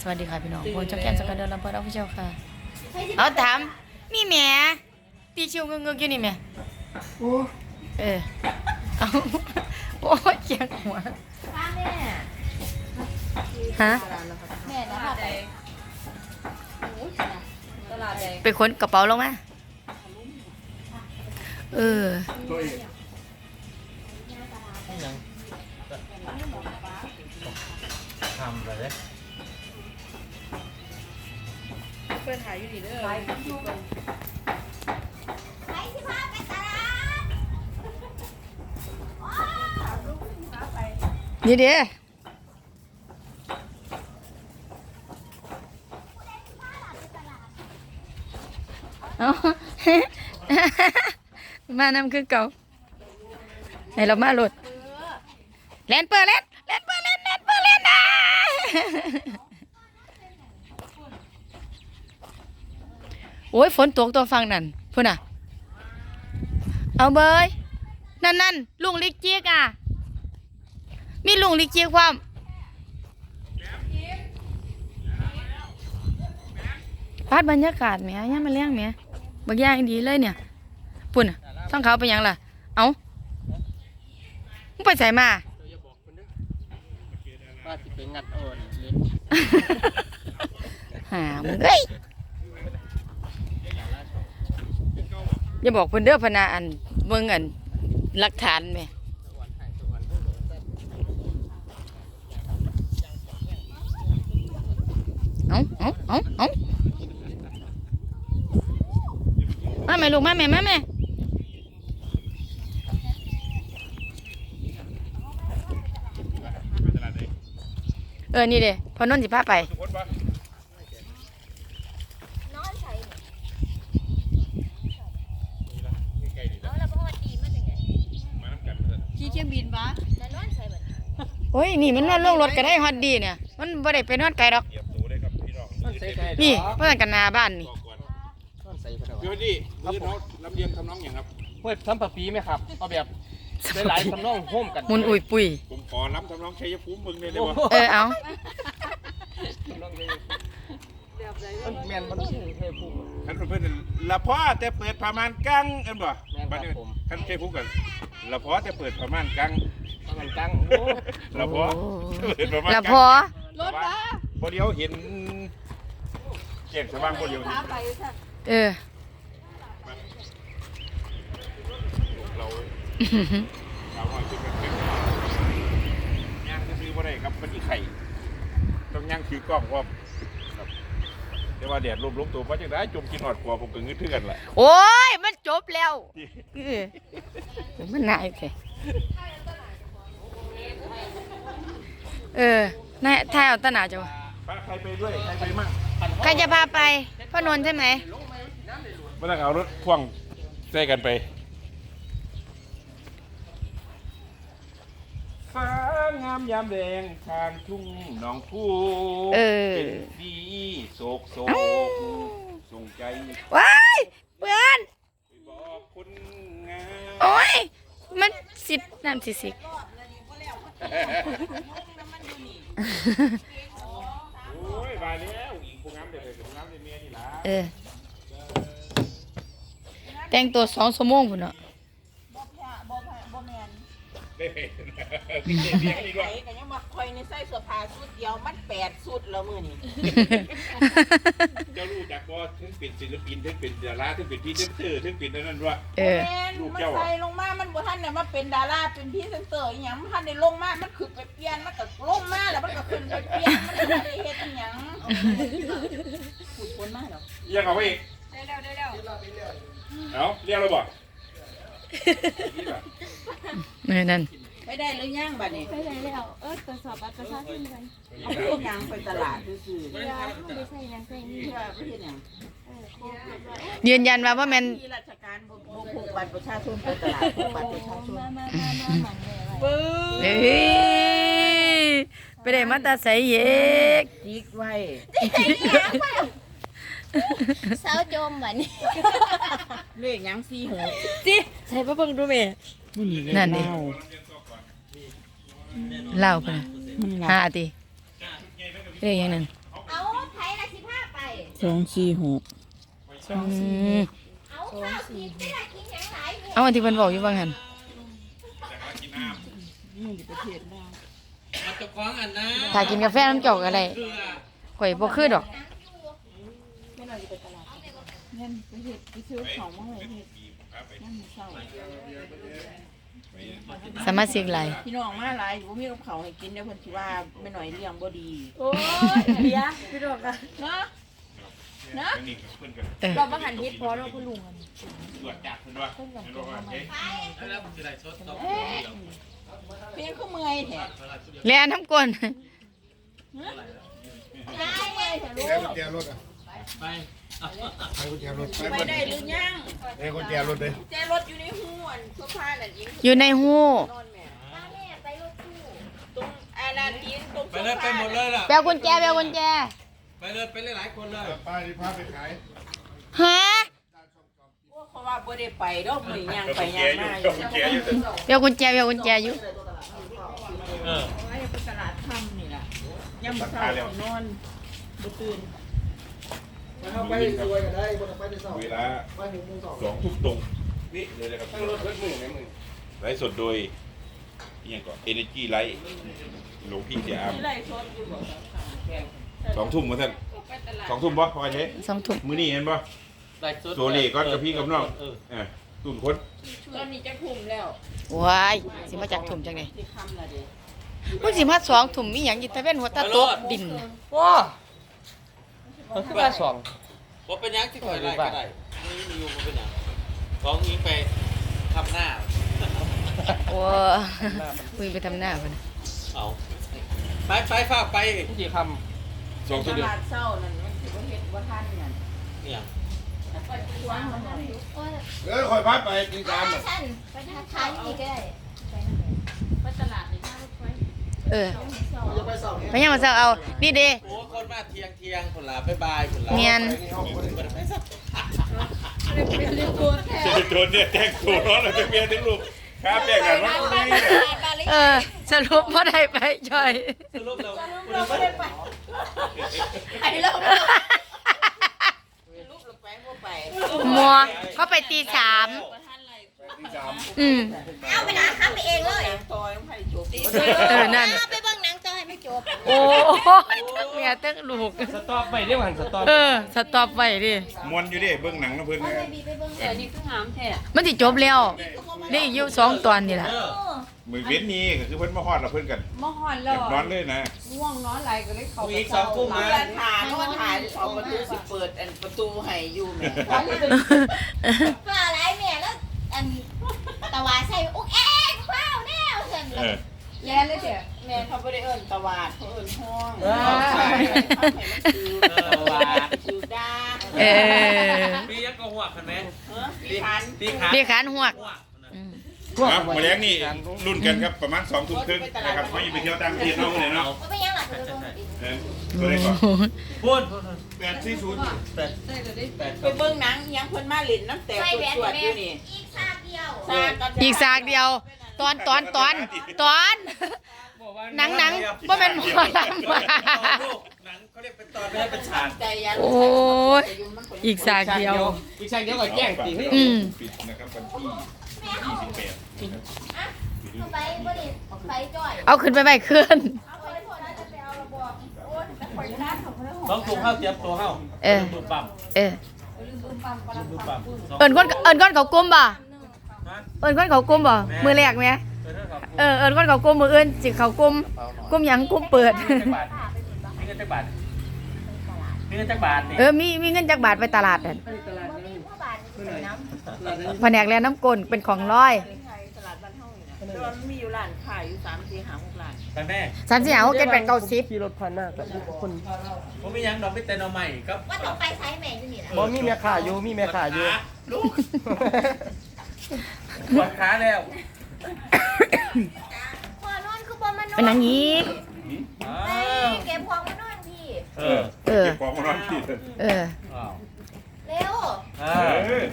สวัสดีค่ะพี่น้องพวกเจ้าแก้มสกัดเดินลำเปิดออฟฟิเชียลค่ะเอาถามนี่แหม่ตีชิวเงงๆอยู่นี่แหม่โอ้เออเอาโอ้ยเกียงหัวป้าแม่ฮะแม่นะคะไปตลาดแดงไปค้นกระเป๋าลงมาเออตัวเองทำเลย เปิดหายอยู่นี่เด้อนี่เด้เอามานำคือเก่าให้เรามาโหลดแลนเปิดแลน โอ้ยฝนตกตัวฟังนั่นพุ่นอะ เอาเบยนั่นนั่นลุงลิกเจียกอะ มีลุงลิกเจียกความพาดบรรยากาศแหมย่ามาเลี้ยงแหมบักอย่างดีเลยเนี่ยปุ่นน่ะต้องเขาไปหยังล่ะ เอามึงไปใส่มาว่าสิไปงัดโอนเล็กหามึงเอ้ย อย่าบอกเพิ่นเด้อพนาอันเบิ่งอันหลักฐานแหม่เอาเอาเอาเอามาแม่ลูกมาแม่มาแม่เออ นี่เด้พอนนท์สิพาไป นอนใส่เอาแล้วพ่อดีมาจากไหนขี่เครื่องบินปะแล้วนอนใส่แบบ โอ้ ยนี่มันนอนลงรถก็ได้ฮอดดีเนี่ย มันบ่ได้ไปนอนไกลดอก เหยียบตูได้ครับพี่น้องต้นใส่ไก่นี่เพื่อนกันหนาบ้านนี่บอกก่อนต้นใส่พะพี่วันนี้มือเขาลำเลียงทำน้องอย่างครับ เฮ้ยทำปะปีไหมครับเอาแบบหลายๆทำนองโฮมกันมุนอุ้ยปุยผมขอล้ำทำน้องชัยภูมิมึงเลยได้บ่เออเอาทำนองเลยมันแมนมันชื่อเทพภูมิคันเพื่อนๆละพอแต่เปิดประมาณกังเอ็นบ่แม่นครับบัดนี้ผมคันชัยภูมิกันละพอแต่เปิดประมาณกัง มันกังโอ้ละพอเปิดประมาณแล้วกัพอรถปะบ่เดียวเห็นเกียงสว่างบ่เดียวเห็นไปค่ะเออ เราเราว่าคือกันเป็นย่างซื้อบ่ได้ครับมันอีไข่ ต้องย่างถือกล้องพร้อมครับแต่ว่าแดดลมลมตัวว่าจังได๋จมกินหอดกว่าผมก็งึดคือกันล่ะโอ้ย มันจบแล้วเออมันน่าโอเค เออนายถ่ายเอาตะหนาจ้ะวะพาใครไปด้วยใครไปมั่งใครจะพาไปพ่อนนท์ใช่ไหมไม่ต้องเอารถพ่วงใส่กันไปฟ้างามยามแดงทางทุ่งหนองผู้เออ เป็นดีโศกโศกส่งใจว้ายเพื่อนไปบอกคนงามโอ้ยมันสิบน้ำสิสิก โอ้ยบายแล้วอีกผู้งามเดี๋ยวไปผู้งามเดี๋ยวเมียนี่ล่ะเออ แต่งตัวสองชั่วโมงพุ่นเนาะ เด้เลี้ยงดีกว่าไอ้ก็ยังมาคอยในใส่เสื้อผ้าสุดเดียวมันแปดสุดแล้วมือนี่เจ้ารู้จักว่าถึงเป็นศิลปินถึงเป็นดาราถึงเป็นพรีเซนเตอร์ถึงเป็นอันนั้นว่า เออ แม่นลูกมันเจ้าอะ ใส่ลงมา มันบ่ทันเนี่ยมาเป็นดารา เป็นพรี่เซนเตอร์อหย่างมันทันได้ลงมา มันขึ้นไปเปลี่ยน มันก็ลงมาแล้วมันก็ขึ้นไปเปลี่ยน มันก็บ่ได้เฮ็ดอหย่างขุดคนมาหรอก ยังเอาไว้อีกได้แล้วได้แล้วเอาเรียกเราบ่เออ นั่นไปได้หรือยังบัดนี้ไปไหนแล้วเออตรวจสอบบัตรประชาชนกันเอาไปยางไปตลาดซื่อๆเวลาไม่ได้ใส่ยังใส่นี่ที่ว่าไปเฮ็ดหยังเออครบแล้วยืนยันว่าว่าแมนที่ราชการบ่บ่พกบัตรประชาชนไปตลาดพกบัตรประชาชนมามามามาหมันเลยไว้ปึ้เอ้ยไปได้มาตาใสเยกจิกไว้ สาวโจมบัดนี้เลขหยังสี่หกใช่ปะเบิ่งดูแม่นั่นดิ เล่าไปนะห้าติเอ้ยยังนั่นเอาสองสี่หกอืมเอาอันที่เพิ่นบอกอยู่ว่างั้นนี่อยู่ประเทศลาวมาตะกองอันนะถ้ากินกาแฟน้ำเจ้าก็ได้ข่อยบ่คือดอก เงินไปเฮ็ดไปซื้อของมาให้เฮ็ดนั่นเศร้าสมาชิกหลายพี่น้องมาหลายบ่มีกับเขาวให้กินเดี๋ยวเพิ่นสิว่าแม่หน่อยเลี้ยงบ่ดี โอ้ยเบียร์พี่ดอกอะเนาะเนาะนี่เพื่อนกันเออเราบังหันฮิตพอเราคุณลุงกันตรวจจับเพื่อนว่าเพื่อนว่าเอ๊ะแล้วผมจะได้สดต่อเพียงคือเมื่อยแท้แล่น้ำกลนได้กุญแจรถอะไป ได้กุญแจรถไปได้หรือยังได้กุญแจรถเลยแจรถอยู่ในหูอันโซฟาน่ะยิงอยู่ในหู้นอนแม่ตรงอาณาจีนตรงโซไปเลยไปฟาหมดเลยล่ะแปลกุญแจแปลกุญแจ ไปเลยไปหลายๆคนเลยป้าที่พาไปขายฮะเพราะว่าบ่ได้ไปดอกมื้อนี้ย่างไปแกย่างอยู่มาอแกยู่อยู่แปลกุญแจแปลกุญแจอยู่เออไว้ไปตลาดค่ำนี่ล่ะยามมื้อเช้าสินอนบ่ตื่น ไปรวยกันได้บนไปในเสาเวลาไปหกโมงสองสองทุ่มตรงนี่เลยนะครับตั้งรถเพิ่มหมื่นไหมหมื่นไลฟ์สดโดยนี่ยังก่อน Energy Light หลวงพี่เสียอามนี่ไล่สดอยู่บ่สองทุ่มมาท่านไปตลาดสองทุ่มป่ะพอใช้สองทุ่มมื้อนี้เห็นป่ะได้สดโซเล่ก้อนกับพี่กับน้องเออเออตุ่นคนตอนนี้จะทุ่มแล้วว้ายสิมาจากทุ่มจังได๋สิค่ำแล้วเด้มึงสิมาสองทุ่มมีหยังอยู่ตะเว้นหัวตาตกดินว้า มันคือว่าสองว่าเป็นยังที่คอยไล่ก็ได้นี่มีอยู่มันเป็นยังของนี้ไปทำหน้า โอ้คุยไปทำหน้าพุ่นน่ะเอาไปไปฝากไปกี่คสองตทุ่มเดียวลาดเช้านั่นมันสิบ่เฮ็ดบ่ทันนั่นเนี่ยไปทวงมันหน่อยเออคอยพาไปกินกามอะำไปทักทายนี่ก็ได้ ไปตลาดนี่มาไป เออจะไปเสาไปยังมาเซาเอา นี่เด้ โอ้คนมาเทียงเทียงคนละบ๊ายบายคนละเมียนไปสักจะโดนเนี่ยแจ้งตัวร้อนเลยจะเมียถึงลูกค้าแบ่งกันว่าคนนี้เนี่ยเออ สรุปบ่ได้ไปจ่อย สรุปเราเราไม่ได้ไปไอ้เรารูปเราไปบ่ไปมัวเขาไปตีสามบ่ทันไรที่สาม อืมเอาไปนะข้ามไปเองเลย ตอยต้องไปจบเออนั่นเอาไปเบิ่งหนังจอให้ไม่จบโอ้ยทั้งเมียทั้งลูก สต็อปไปเรียกว่าสต็อปเออ สต็อปไว้ดิ มวนอยู่ดิเบื้องหนังนะเพื่อนเนี่ยเดี๋ยวนี้คือหามแท้มันสิจบแล้วได้อีกอยู่สองตอนนี่แหละเออมือเว้นนี้ก็คือเพิ่นมาฮอดเราเพิ่นกันมอหอนอแล้วยากนอนเลยนะง่วงนอนไหลก็เลยเข้ามีสองกุ้งมานะถ่ายนอนถ่ายเอาประตูสิเปิดอันประตูให้อยู่แม่ฟ้าอะไรแม่แล้วอันตะวาใส่อุ๊กเอ๊ะว้าวแน่เห็นเออแย่ เลยเด้อแม่เขาบ่ได้เอิ้นตะวาดเขาเอิ้นห้องอ่าเขาให้มันคือตะวาดคือดาเออพี่ยักษ์ก็หัวคันไหมเออพี่พันพี่ขาเรียกขานหัวกหัวอืมครับมาเลี้ยงนี่รุ่นกันครับประมาณสองทุ่มครึ่งนะครับเขาอยู่ไปเที่ยวต่างประเทศเนาะเลยเนาะว่าเป็นยังหลับเลยเออตัวไหนก่อนพูดแปดสี่ศูนย์แปดแปดไปเบิ่งหนังอิหยังเพิ่นมาเล่นน้ำแตกใส่แหวนสวดๆอยู่นี่อีกซากเดียวซากกันอีกสากเดียว ตอนตอนตอนตอน หนังหนังบ่แม่นหมอลำหนังเขาเรียกเป็นตอนไม่ได้เป็นฉากใจยันโอ้ยอีกสากเดียว อีกฉากเดียวก็แจ้งตีอืมปิดนะครับวันที่ยี่สิบแปดเข้าไปบ่ได้ไปจ่อยเอาขึ้นไปไปขึ้นเอาไปพอน่าจะไปเอาระบอกโอ้ยแต่ข่อยร้านของเพิ่นต้องถูกเข้าเตรียมตัวเข้าเออดูปั๊มเออดูปั๊มเอิญก้นเอิญก้นเขากลมบ่เอิญก้นเขากลมบ่มือแรกไหม เออเอิญก้นเขากลมมือเอิญสิเขากลมกลมหยังกลมเปิดมีเงินจักบาทมีเงินจักบาทนี่เออมีมีเงินจากบาทไปตลาดนั่นบ่มีพ่อบาทใส่น้ำแผนกแล้วน้ำกลเป็นของร้อยตลาดบ้านเฮานี่นะแต่ว่ามันมีอยู่ร้านขายอยู่3 4 5 6ร้านแต่แม่สามสี่หาหกเจ็ดแปดเก้าสิบขี่รถผ่านหน้ากับคนผมไม่ยังดอกไม่เต้นเอาใหม่ครับว่าต้องไปใช้แม่อยู่นี่แหละบ่มีแม่ขาอยู่มีแม่ขาอยู่ลูกปวดขาแล้ว พอนอนคือบ่มานอนเป็นหนังยีกอ้าแม่วเก็บของมานอนพี่ เออเออ เก็บของมานอนที่เออ อ้าวเร็วอ่าเออ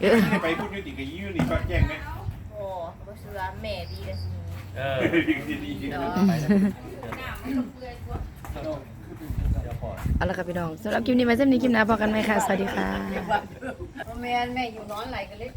เออให้ไปพูดนี่ติกับยี่นี่ก็แจ้งไหมโอ้บ่เชื่อแม่ดีกันสิเออดีดีดีเดี๋ยวขอ เอาละค่ะพี่น้องสำหรับคลิปนี้ไว้เส้นนี้คลิปหน้าพอกันไหมคะสวัสดีค่ะ แม่แม่อยู่นอนไหลกันเลย